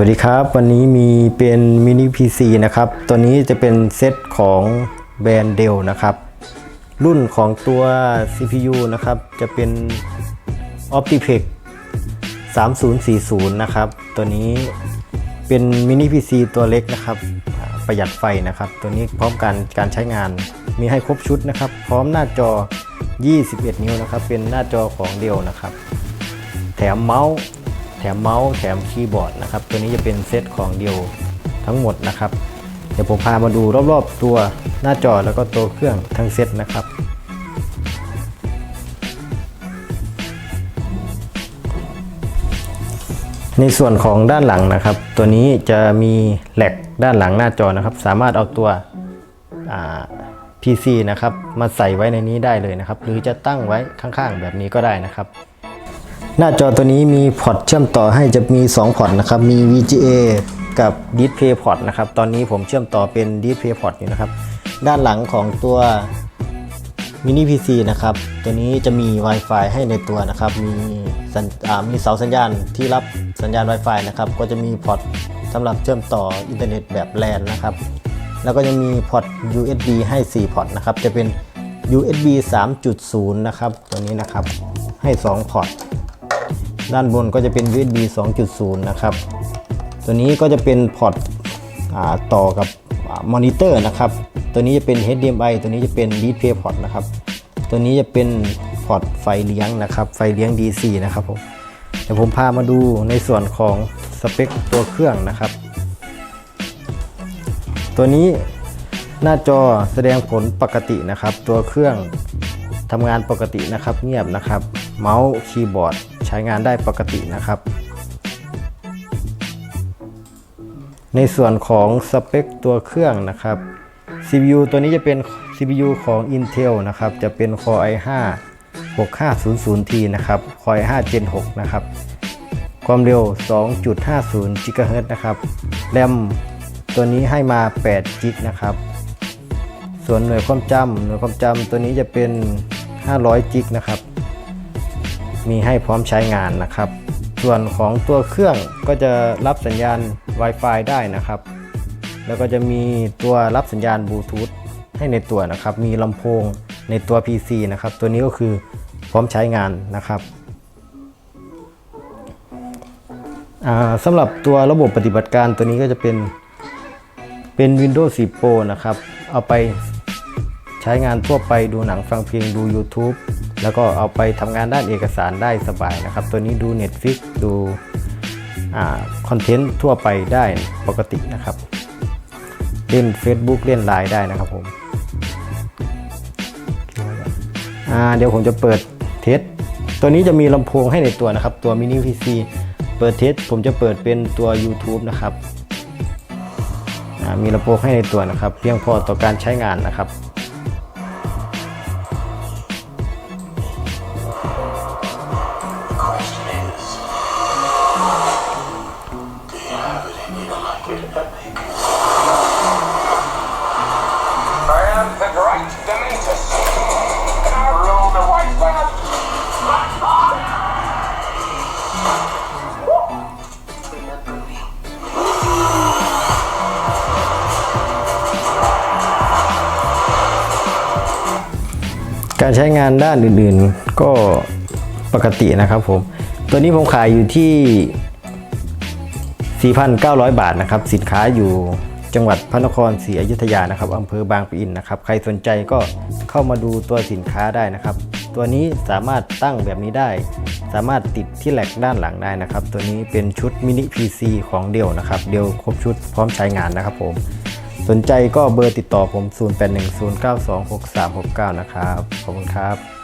วัสดีครับ วันนี้มีเป็นมินิ PC นะครับ ตัวนี้จะเป็นเซตของแบรนด์เดลนะครับ รุ่นของตัว CPU นะครับ จะเป็น Optiplex 3040 นะครับ ตัวนี้เป็นมินิ PC ตัวเล็กนะครับ ประหยัดไฟนะครับ ตัวนี้พร้อมการการใช้งานมีให้ครบชุดนะครับ พร้อมหน้าจอ 21 นิ้วนะครับ เป็นหน้าจอของเดลนะครับ แถมเมาส์ แถมเมาส์แถมคีย์บอร์ดนะครับ ตัวนี้จะเป็นเซตของเดียวทั้งหมดนะครับ เดี๋ยวผมพามาดูรอบๆตัวหน้าจอแล้วก็ตัวเครื่องทั้งเซตนะครับในส่วนของด้านหลังนะครับ ตัวนี้จะมีแหลกด้านหลังหน้าจอนะครับ สามารถเอาตัวอ่า PC นะครับ มาใส่ไว้ในนี้ได้เลยนะครับ หรือจะตั้งไว้ข้างๆ แบบนี้ก็ได้นะครับ หน้าจอตัวนี้มีพอร์ตเชื่อมต่อให้จะมี 2 พอร์ตนะครับ มี VGA กับ Display Port นะครับ ตอนนี้ผมเชื่อมต่อเป็น Display Port อยู่นะครับ ด้านหลังของตัว Mini PC นะครับ ตัวนี้จะมี Wi-Fi ให้ในตัวนะครับ มีมีเสาสัญญาณที่รับสัญญาณ Wi-Fi นะครับ ก็จะมีพอร์ตสำหรับเชื่อมต่ออินเทอร์เน็ตแบบ LAN นะครับ แล้วก็ยังมีพอร์ต USB ให้ 4 พอร์ตนะครับ จะเป็น USB 3.0 นะครับ ตัวนี้นะครับ ให้ 2 พอร์ต ด้านบนก็จะเป็น USB 2.0 นะครับ ตัวนี้ก็จะเป็นพอร์ตต่อกับมอนิเตอร์นะครับ ตัวนี้จะเป็น HDMI ตัวนี้จะเป็น Display Port นะครับ ตัวนี้จะเป็นพอร์ตไฟเลี้ยงนะครับ ไฟเลี้ยง DC นะครับผม เดี๋ยวผมพามาดูในส่วนของสเปคตัวเครื่องนะครับ ตัวนี้หน้าจอแสดงผลปกตินะครับ ตัวเครื่องทำงานปกตินะครับ เงียบนะครับ เมาส์คีย์บอร์ด ใช้งานได้ปกตินะครับ ในส่วนของสเปคตัวเครื่องนะครับ CPU ตัวนี้จะเป็น CPU ของ Intel นะครับ จะเป็น Core i5 6500T นะครับ Core i5 Gen 6 นะครับ ความเร็ว 2.50 GHz นะครับ แรมตัวนี้ให้มา8 g b นะครับ ส่วนหน่วยความจำหน่วยความจำตัวนี้จะเป็น 500 g b นะครับ มีให้พร้อมใช้งานนะครับ ส่วนของตัวเครื่องก็จะรับสัญญาณ Wi-Fi ได้นะครับ แล้วก็จะมีตัวรับสัญญาณบลูทูธให้ในตัวนะครับ มีลำโพงในตัว PC นะครับ ตัวนี้ก็คือพร้อมใช้งานนะครับอ่าสำหรับตัวระบบปฏิบัติการตัวนี้ก็จะเป็นเป็น Windows 10 Pro นะครับ เอาไปใช้งานทั่วไปดูหนังฟังเพลงดู YouTube แล้วก็เอาไปทำงานด้านเอกสารได้สบายนะครับ ตัวนี้ดู Netflix ดูคอนเทนต์ทั่วไปได้ปกตินะครับ เล่น Facebook เล่น Line ได้นะครับผมเดี๋ยวผมจะเปิดเทสตัวนี้จะมีลำโพงให้ในตัวนะครับ ตัว mini PC เปิดเทสผมจะเปิดเป็นตัว YouTube นะครับมีลำโพงให้ในตัวนะครับ เพียงพอต่อการใช้งานนะครับ การใช้งานด้านอื่นๆก็ปกตินะครับผม ตัวนี้ผมขายอยู่ที่ 4,900 บาทนะครับ สินค้าอยู่จังหวัดพระนครศรีอยุธยานะครับอำเภอบางปะอินนะครับ ใครสนใจก็เข้ามาดูตัวสินค้าได้นะครับ ตัวนี้สามารถตั้งแบบนี้ได้ สามารถติดที่แหลกด้านหลังได้นะครับ ตัวนี้เป็นชุดมินิ PC ของเดลนะครับ เดลครบชุดพร้อมใช้งานนะครับผม สนใจก็เบอร์ติดต่อผม 0810926369 นะครับ ขอบคุณครับ